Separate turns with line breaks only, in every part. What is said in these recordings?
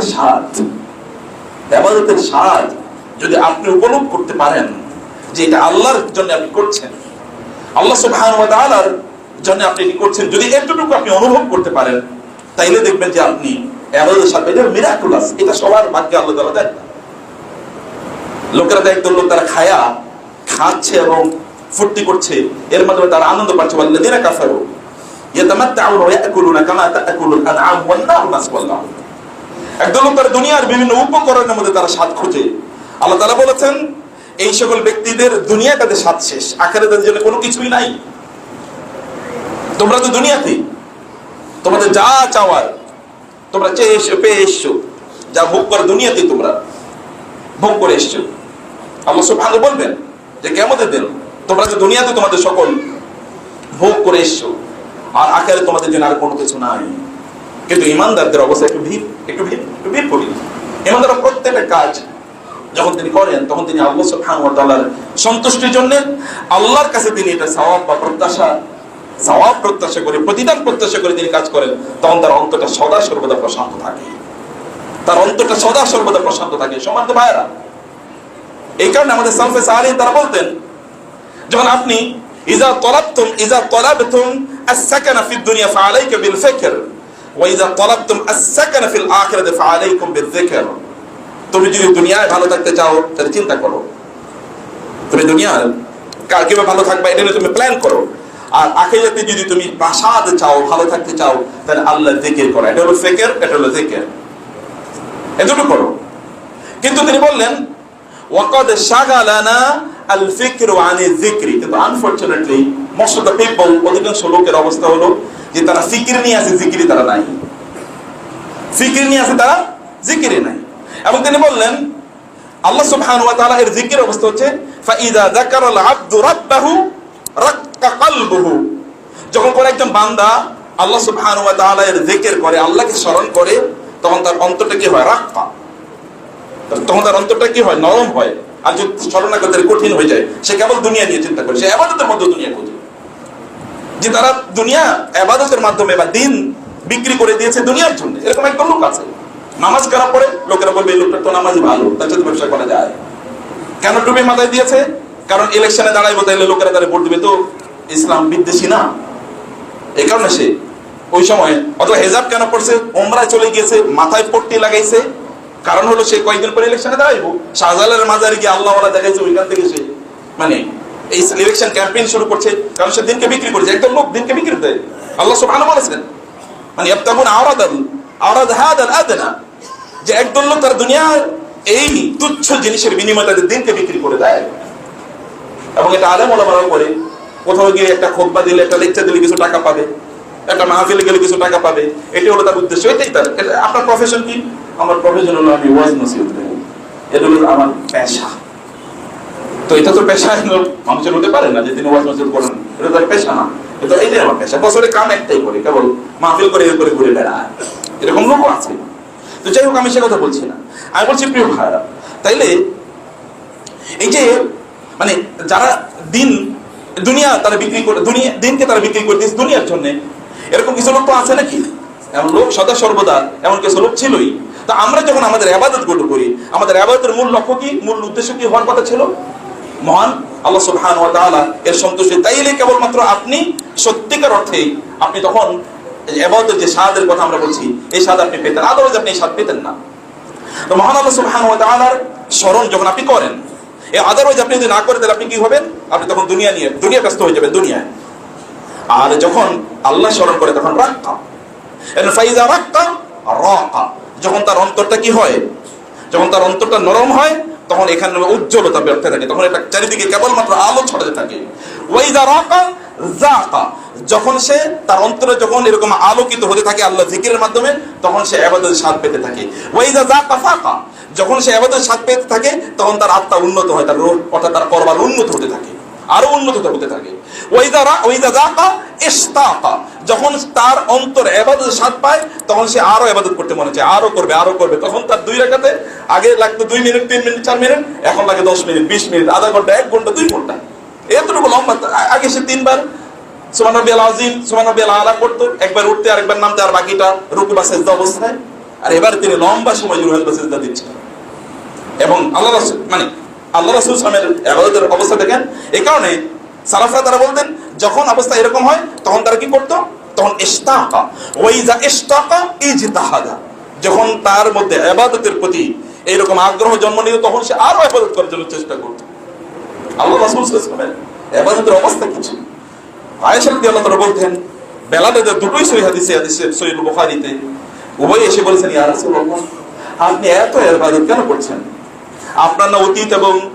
এবাদতের স্বাদ। এবাদতের স্বাদ যদি আপনি উপলব্ধ করতে পারেন যে এটা আল্লাহর জন্য আপনি করছেন, আল্লাহ তাআলার জন্য আপনি এটি করছেন, যদি এতটুকু আপনি অনুভব করতে পারেন, তাইলে দেখবেন যে আপনি এবাদতের স্বাদ, এটা মিরাকুলাস এটা সবার ভাগ্যে আল্লাহ তাআলা দেন না। লোকেরা দেখ লোক তারা খায়া, খাচ্ছে এবং ফুর্তি করছে। এর মাধ্যমে তারা আনন্দ পাচ্ছে। ওয়াল্লাযিনা কাফারু ইয়াতামাত্তাউনা ওয়া ইয়াকুলুনা কামা তাআকুলুল আনআম ওয়ান নারু মাসওয়াল্লাহ একদল তারা দুনিয়ার বিভিন্ন উপকরণের মধ্যে তারা স্বাদ খোঁজে। আল্লাহ তারা বলেছেন, এই সকল ব্যক্তিদের দুনিয়া তাদের স্বাদ শেষ আখেরে তাদের জন্য কোনো কিছুই নাই। তোমরা তো দুনিয়াতেই তোমাদের যা চাওয়ার, তোমরা চেয়ে এসছো পেয়ে এসছো যা ভোগ করে দুনিয়াতেই তোমরা ভোগ করে এসছো। আল্লাহ সুবহানাহু বলবেন যে কেমন দিন তোমরা যে দুনিয়াতে তোমাদের সকল ভোগ করে এসছো, আর আখেরে তোমাদের জন্য আর কোনো কিছু নাই। কিন্তু ইমানদারদের অবস্থা একটু ভিড় একটু ভিড় একটু ভিড় করি ইমানদার প্রত্যেকটা কাজ, যখন তিনি করেন, তখন তিনি আল্লাহ সুবহানাহু সন্তুষ্টির জন্য আল্লাহর কাছে তিনি এটা সওয়াব বা প্রত্যাশা, সওয়াব প্রত্যাশা করে, প্রতিদান প্রত্যাশা করে তিনি কাজ করেন, তখন তার অন্তরটা সদা সর্বদা প্রশান্ত থাকে। তার অন্তরটা সদা সর্বদা প্রশান্ত থাকে। সমান তো ভাইরা এই কারণে আমাদের সালফে সাহারিন তারা বলতেন, যখন আপনি ইজা তলাবতুম ইজা তলাবতুম, আস-সাকানা ফিদ দুনিয়া ফাআলাইকা বিল ফিকর। ওয়া ইজা তলাবতুম ফিল আখিরাতি তুমি যদি দুনিয়ায় ভালো থাকতে চাও, তাহলে চিন্তা করো। তুমি দুনিয়ার ভালো থাকবে, এটা তুমি প্ল্যান করো। আর আখিরাতে যদি তুমি প্রাসাদ চাও, ভালো থাকতে চাও, তাহলে আল্লাহ জিকির করো। এটা হলো ফিকর, এটা হলো জিকির। এতটুকু করো। কিন্তু তিনি বললেন, ওয়াকাদ শাগালানা আল ফিকরু আনি যিকরি কিন্তু unfortunately most of the people অধিকাংশ লোকের অবস্থা হলো যে তারা ফিকির নিয়ে আছে জিকিরি তারা নাই। ফিকির নিয়ে আছে, তারা জিকিরি নাই। এবং তিনি বললেন, আল্লাহ সুবহানাহু ওয়া তাআলা এর জিকির অবস্থা হচ্ছে, ফাইদা যাকারাল আবদু রাব্বাহু রাক্কা কলবুহু। যখন করে একজন বান্দা আল্লাহ সুবহানাহু ওয়া তাআলা এর জিকির করে, আল্লাহকে স্মরণ করে, তখন তার অন্তরটা কি হয়? রাক্কা। তখন তার অন্তরটা কি হয়? নরম হয়। আর যদি স্মরণ না করতে কঠিন হয়ে যায়, সে কেবল দুনিয়া নিয়ে চিন্তা করে, সে আবাদতের মধ্যে দুনিয়া খোঁজে যে তারা দুনিয়া আবাদতের মাধ্যমে বা দিন বিক্রি করে দিয়েছে দুনিয়ার জন্য। এরকম একটা লোক আছে। নামাজ কারা পড়ে? লোকেরা বলবে, এই লোকটা তো নামাজ ভালো, তার সাথে ব্যবসা করা যায়। কেন টুপি মাথায় দিয়েছে? কারণ ইলেকশনে দাঁড়াইবো, তাইলে লোকেরা তারা ভোট দিবে। তো ইসলাম বিদ্বেষী না? এই কারণে সে ওই সময় অথবা হেজাব কেন পড়ছে? ওমরায় চলে গিয়েছে, মাথায় পট্টি লাগাইছে। কারণ হলো সে কয়েকদিন পরে ইলেকশনে দাঁড়াইবো। শাহজালালের মাজারে গিয়ে আল্লাহ দেখাইছে, ওইখান থেকে সে মানে এই ইলেকশন ক্যাম্পেইন শুরু করছে, কারণ সে দিনকে বিক্রি একদম লোক দিনকে বিক্রি দেয়। আল্লাহ সুবহানাহু বলেছেন মানে হাদাল আদনা যে লোক তার এই তুচ্ছ জিনিসের বিনিময়ে তাদের দিনকে বিক্রি করে দেয়। এবং এটা আলেম ওলামারাও করে। কোথাও গিয়ে একটা খোদবা দিলে, একটা লেকচার দিলে কিছু টাকা পাবে, একটা মাহফিলে গেলে কিছু টাকা পাবে এটি হলো তার উদ্দেশ্য, এটাই তার। আপনার প্রফেশন কি? আমার প্রফেশন হলো আমি ওয়াজ নসিহত দেবো এটা হলো আমার পেশা। তো এটা তো পেশা মানুষের হতে পারে না যে তিনি ওয়াজ নসিহত করেন। এটা তার পেশা না। এটা এটাই আমার পেশা। বছরে কাম একটাই করে, কেবল মাহফিল করে এর করে ঘুরে বেড়ায়। এরকম লোকও আছে। তো যাই হোক, আমি সে কথা বলছি না। আমি বলছি, প্রিয় ভাইরা তাইলে এই যে মানে যারা দিন, দুনিয়া তারা বিক্রি করে, দুনিয়া, দিনকে তারা বিক্রি করে দিয়েছে দুনিয়ার জন্য, এরকম কিছু লোক তো আছে নাকি? এমন লোক সদা সর্বদা, এমন কিছু লোক ছিলই। তা আমরা যখন আমাদের আবাদতগুলো করি, আমাদের আবাদতের মূল লক্ষ্য কি? মূল উদ্দেশ্য কি হওয়ার কথা ছিল? মহান আল্লাহ সুবহান ওয়া তাআলা এর সন্তুষ্টি তাইলে কেবলমাত্র আপনি সত্যিকার অর্থে আপনি তখন আবাদতের যে স্বাদের কথা আমরা বলছি, এই স্বাদ আপনি পেতেন। আদারওয়াইজ আপনি এই স্বাদ পেতেন না। তো মহান আল্লাহ সুবহান ওয়া তাআলার স্মরণ যখন আপনি করেন এই আদারওয়াইজ আপনি যদি না করেন, তাহলে আপনি কি হবেন? আপনি তখন দুনিয়া নিয়ে, দুনিয়া ব্যস্ত হয়ে যাবেন দুনিয়ায়। আর যখন আল্লাহ স্মরণ করে, তখন রাক্কা। এর ফাইজা রাক্কা রাকা যখন তার অন্তরটা কি হয়? যখন তার অন্তরটা নরম হয় তখন এখানে উজ্জ্বলতা ব্যর্থ থাকে। তখন এটা চারিদিকে কেবলমাত্র আলো ছড়াতে থাকে। ওয়াইদা রাকা জাকা যখন সে তার অন্তরে যখন এরকম আলোকিত হতে থাকে আল্লাহ জিকিরের মাধ্যমে, তখন সে আবাদের স্বাদ পেতে থাকে। ওয়াইদা জাকা ফাকা, যখন সে আবাদের স্বাদ পেতে থাকে, তখন তার আত্মা উন্নত হয়, তার রোগ অর্থাৎ তার পরবার উন্নত হতে থাকে, আরও উন্নত হতে থাকে। ওয়াইদা রা ওয়াইদা জাকা ইস্তাকা যখন তার অন্তর এবাদত স্বাদ পায়, তখন সে আরও এবাদত করতে মনে চায়, আরও করবে আরও করবে। তখন তার দুই রাখাতে আগে লাগতো দুই মিনিট, তিন মিনিট, চার মিনিট, এখন লাগে দশ মিনিট, বিশ মিনিট, আধা ঘণ্টা, এক ঘণ্টা, দুই ঘণ্টা। এতটুকু লম্বা, আগে সে তিনবার সুমান রব্বিয়াল আজিম সুমান রব্বিয়াল আলা করতো, একবার উঠতে আরেকবার নামতে, আর বাকিটা রুকু বা সেজদা অবস্থায়। আর এবার তিনি লম্বা সময় রুহেল সেজদা দিচ্ছেন এবং আল্লাহ মানে আল্লাহ রাসূল সামের আবাদতের অবস্থা দেখেন। এই কারণে সালাফরা তারা বলতেন যখন অবস্থা এরকম হয়, তখন তারা কি করতো? তখন ইস্তাকা ওয়াইজা ইস্তাকা ইজতাহাদা। যখন তার মধ্যে ইবাদতের প্রতি এইরকম আগ্রহ জন্ম নিত, তখন সে আরও ইবাদত করার জন্য চেষ্টা করতো। আল্লাহ রাসূল সাল্লাল্লাহু ইবাদতের অবস্থা কিছু আয়েশা রাদিয়াল্লাহু তাআলা বলতেন, বেলালের দুটোই সহিহ হাদিসে হাদিসে সহিহ বুখারীতে। উভয় এসে বলেছেন, ইয়া রাসূলুল্লাহ, আপনি এত ইবাদত কেন করছেন? আপনার না অতীত এবং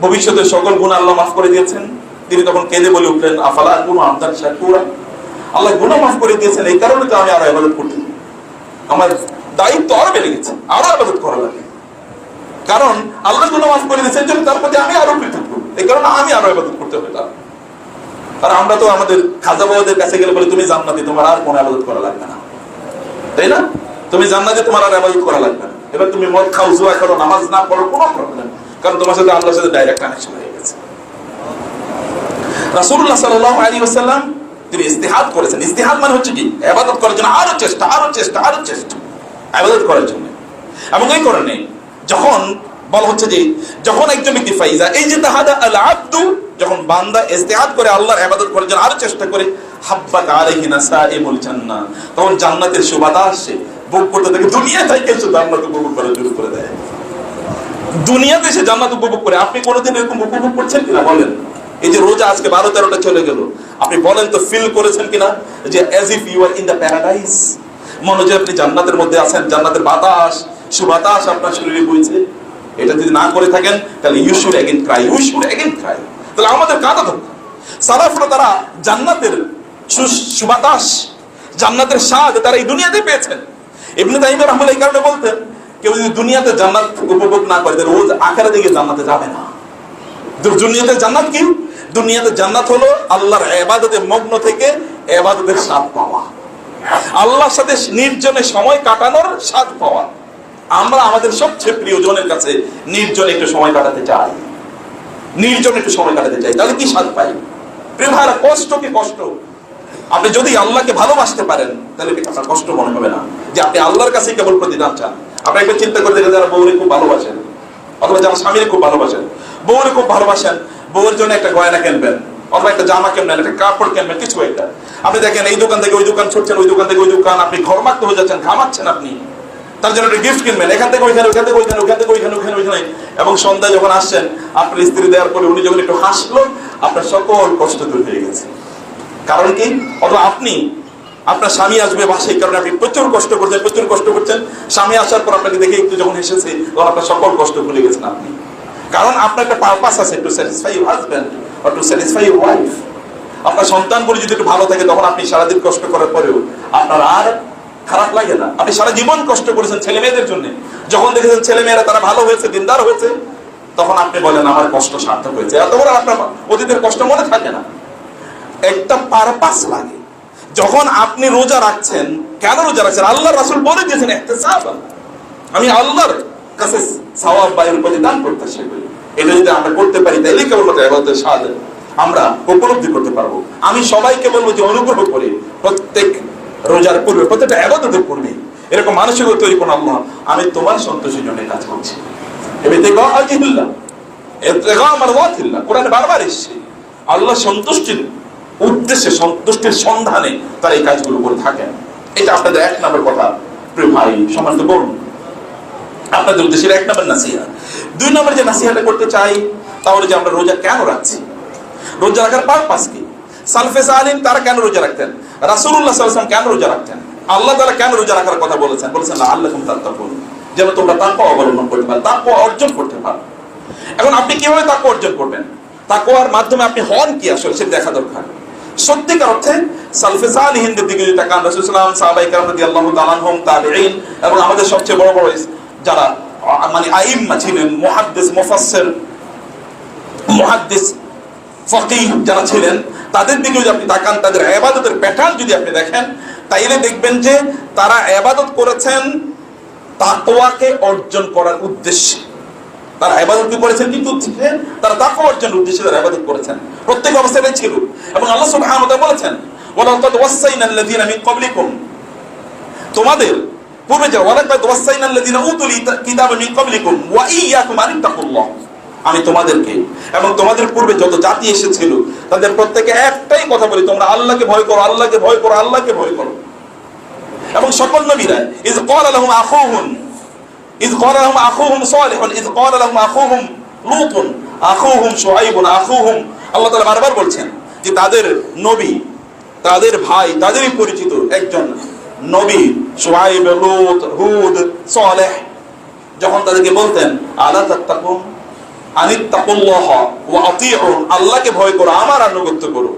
ভবিষ্যতের সকল গুণ আল্লাহ মাফ করে দিয়েছেন? তিনি তখন কেঁদে বলে উঠলেন, আফালা কোন আমদান শাকুরা? আল্লাহ গুনাহ মাফ করে দিয়েছেন, এই কারণে তো আমি আরও ইবাদত করতে আমার দায়িত্ব আরও বেড়ে গেছে, আরও ইবাদত করা লাগে। কারণ আল্লাহ গুনাহ মাফ করে দিয়েছেন তার প্রতি আমি আরও কৃতজ্ঞ এই কারণে আমি আরও ইবাদত করতে হবে তার। আর আমরা তো আমাদের খাজা বাবাদের কাছে গেলে বলে, তুমি জান্নাতি, তোমার আর কোনো ইবাদত করা লাগবে না। তাই না? তুমি জান্নাতে, তোমার আর ইবাদত করা লাগবে না। এবার তুমি মদ খাও, জুয়া করো নামাজ না পড়ো, কোনো প্রবলেম কারণ তোমার সাথে আল্লাহর সাথে ডাইরেক্ট কানেকশন হয়ে গেছে রাসূলুল্লাহ সাল্লাল্লাহু আলাইহি তিনি ইস্তিহাদ করেছেন। ইস্তিহাদ মানে হচ্ছে কি? ইবাদত করার জন্য আরও চেষ্টা আরও চেষ্টা আরও চেষ্টা। ইবাদত করার জন্য। এবং এই কারণে যখন বলা হচ্ছে যে, যখন একজন ব্যক্তি ফাইজা, এই যে তাহাদা আল আব্দু যখন বান্দা ইস্তিহাদ করে আল্লাহর ইবাদত করার জন্য আরও চেষ্টা করে, হাব্বাত আলাইহি নাসাইমুল জান্নাহ। তখন জান্নাতের সুবাতাস সে ভোগ করতে থাকে, দুনিয়া থেকে সে জান্নাত উপভোগ করা শুরু করে দেয়। দুনিয়াতে সে জান্নাত উপভোগ করে। আপনি কোনোদিন এরকম উপভোগ করছেন কিনা? বলেন। এই যে রোজা আজকে বারো তেরোটা চলে গেল। আপনি বলেন তো ফিল করেছেন কিনা? যে as if you are in the paradise মনে হচ্ছে আপনি জান্নাতের মধ্যে আছেন, জান্নাতের বাতাস। সুবাতাস আপনার শরীরে বইছে। এটা যদি না করে থাকেন, তাহলে you should again cry you should again cry তাহলে আমাদের কাঁদা দরকার সারাফরা তারা জান্নাতের সুবাতাস, জান্নাতের স্বাদ তারা এই দুনিয়াতে পেয়েছেন। ইবনে তাইমিয়া রাহমাতুল্লাহ এই কারণে বলতেন, কেউ যদি দুনিয়াতে জান্নাত উপভোগ না করে, তাহলে রোজ আকারে দিকে জান্নাতে যাবে না। দুনিয়াতে জান্নাত কি? দুনিয়াতে জান্নাত হলো আল্লাহর এবাদতে মগ্ন থেকে এবাদতের স্বাদ পাওয়া। আল্লাহর সাথে নির্জনে সময় কাটানোর স্বাদ পাওয়া। আমরা আমাদের সবচেয়ে প্রিয়জনের কাছে নির্জনে একটু সময় কাটাতে চাই। নির্জনে একটু সময় কাটাতে চাই, তাহলে কি স্বাদ পাই? ভাইরা কষ্ট কি কষ্ট? আপনি যদি আল্লাহকে ভালোবাসতে পারেন, তাহলে আপনার কষ্ট মনে হবে না। যে আপনি আল্লাহর কাছে কেবল প্রতিদান চান। আপনি একবার চিন্তা করে দেখেন যারা বউরে খুব ভালোবাসেন, অথবা যারা স্বামীরে খুব ভালোবাসেন। বউরে খুব ভালোবাসেন বউয়ের জন্য একটা গয়না কিনবেন, অথবা একটা জামা কিনবেন, একটা কাপড় কিনবেন, কিছু একটা আপনি দেখেন, এই দোকান থেকে ওই দোকান ছুটছেন, ওই দোকান থেকে ওই দোকান, আপনি ঘরমাক্ত হয়ে যাচ্ছেন, ঘামাচ্ছেন আপনি। তার জন্য একটা গিফট কিনবেন, এখান থেকে ওইখানে, ওইখান থেকে ওইখানে, ওইখান থেকে ওইখানে ওইখানে ওইখানে। এবং সন্ধ্যায় যখন আসছেন, আপনার স্ত্রী দেওয়ার পরে উনি যখন একটু হাসলো, আপনার সকল কষ্ট দূর হয়ে গেছে। কারণ কি? অথবা আপনি, আপনার স্বামী আসবে বাসায়, কারণে আপনি প্রচুর কষ্ট করছেন, প্রচুর কষ্ট করছেন। স্বামী আসার পর আপনাকে দেখে একটু যখন এসেছে তখন আপনার সকল কষ্ট ভুলে গেছেন আপনি। কারণ আপনার একটা পারপাস আছে to satisfy your husband or to satisfy your wife আপনার সন্তানগুলি যদি একটু ভালো থাকে, তখন আপনি সারাদিন কষ্ট করার পরেও আপনার আর খারাপ লাগে না। আপনি সারা জীবন কষ্ট করেছেন ছেলে মেয়েদের জন্য। যখন দেখেছেন ছেলে মেয়েরা তারা ভালো হয়েছে, দিনদার হয়েছে, তখন আপনি বলেন, আমার কষ্ট সার্থক হয়েছে। এত বড় আপনার অতীতের কষ্ট মনে থাকে না। একটা পারপাস লাগে। যখন আপনি রোজা রাখছেন, কেন রোজা রাখছেন? আল্লাহ রাসুল বলে দিয়েছেন একটা আমি আল্লাহর কাছে সওয়াব বায়ুর প্রতিদান করতে করি। এটা যদি আমরা করতে পারি তাইলে কেবলমাত্র এবাদতের স্বাদ আমরা উপলব্ধি করতে পারব। আমি সবাইকে বলব যে অনুগ্রহ করে প্রত্যেক রোজার পূর্বে, প্রত্যেকটা এবাদতের পূর্বে এরকম মানসিকতা তৈরি করুন, আল্লাহ, আমি তোমার সন্তোষের জন্য কাজ করছি। কোরআনে বারবার এসছে। আল্লাহ সন্তুষ্টির উদ্দেশ্যে, সন্তুষ্টির সন্ধানে তারা এই কাজগুলো করে থাকেন। এটা আপনাদের এক নম্বর কথা, প্রিয় ভাই সম্মানিত বলুন। আপনাদের উদ্দেশ্যের এক নম্বর নাসিহা। দুই নম্বর যে নাসিহাটা করতে চাই, তাহলে যে আমরা রোজা কেন রাখছি? রোজা রাখার পারপাস কি? সালফে সালিম তারা কেন রোজা রাখতেন? আলাইহি ওয়াসাল্লাম কেন রোজা রাখতেন? আল্লাহ তাআলা কেন রোজা রাখার কথা বলেছেন? বলেছেন আল্লাহুম তাত্তাকুন। যেন তোমরা তাকওয়া অবলম্বন করতে পারো, তাকওয়া অর্জন করতে পারো। এখন আপনি কীভাবে তাকওয়া অর্জন করবেন? তাকওয়ার মাধ্যমে আপনি হন কি আসলে, সেটা দেখা দরকার। সত্যিকার অর্থে, সালফে সালিহিনদের দিকে যদি তাকান, রাসূল ওয়াসাল্লাম সাহাবায়ে কেরাম রাদিয়াল্লাহু তাআলা আনহুম, তাবিঈন, এবং আমাদের সবচেয়ে বড় বড় যারা মানে আইম্মা ছিলেন, মুহাদ্দিস, মুফাসসির, মুহাদ্দিস, ফকিহ যারা ছিলেন, তাদের দিকে যদি আপনি তাকান, তাদের এবাদতের প্যাটার্ন যদি আপনি দেখেন, তাইলে দেখবেন যে তারা এবাদত করেছেন তাকওয়াকে অর্জন করার উদ্দেশ্যে। তারা এবাদত কি করেছেন? কিন্তু তারা তাকওয়া অর্জনের উদ্দেশ্যে তারা এবাদত করেছেন। প্রত্যেক অবস্থায় ছিল। এবং আল্লাহ সুবহানাহু ওয়া তাআলা বলেছেন, ওয়ালাকাদ ওয়াসাইনা আল্লাযীনা মিন তোমাদের পূর্বে যাও ওয়ালাকাদ ওয়াসাইনা আল্লাযিনা উতুল কিতাবা মিন আমি তোমাদেরকে এবং তোমাদের পূর্বে যত জাতি এসেছিল, তাদের প্রত্যেকে একটাই কথা বলি, তোমরা আল্লাহকে ভয় করো, আল্লাহকে ভয় করো, আল্লাহকে ভয় করো। এবং সকল নবীরা ইজ ক্বালা লাহুম আখুহুম ইজ ক্বালা লাহুম আখুহুম সালিহুন ইজ ক্বালা লাহুম আখুহুম লূতুন, আখুহুম শুআইবুন আখুহুম আল্লাহ তাআলা বারবার বলছেন যে তাদের নবী, তাদের ভাই, তাদেরই পরিচিত একজন নবী সোহাইব, লুত, হুদ, সালেহ যখন তাদেরকে বলতেন, আলা তাত্তাকুন? আনিত্তাকুল্লাহ ওয়া আতিউন। আল্লাহকে ভয় করো, আমার আনুগত্য করো।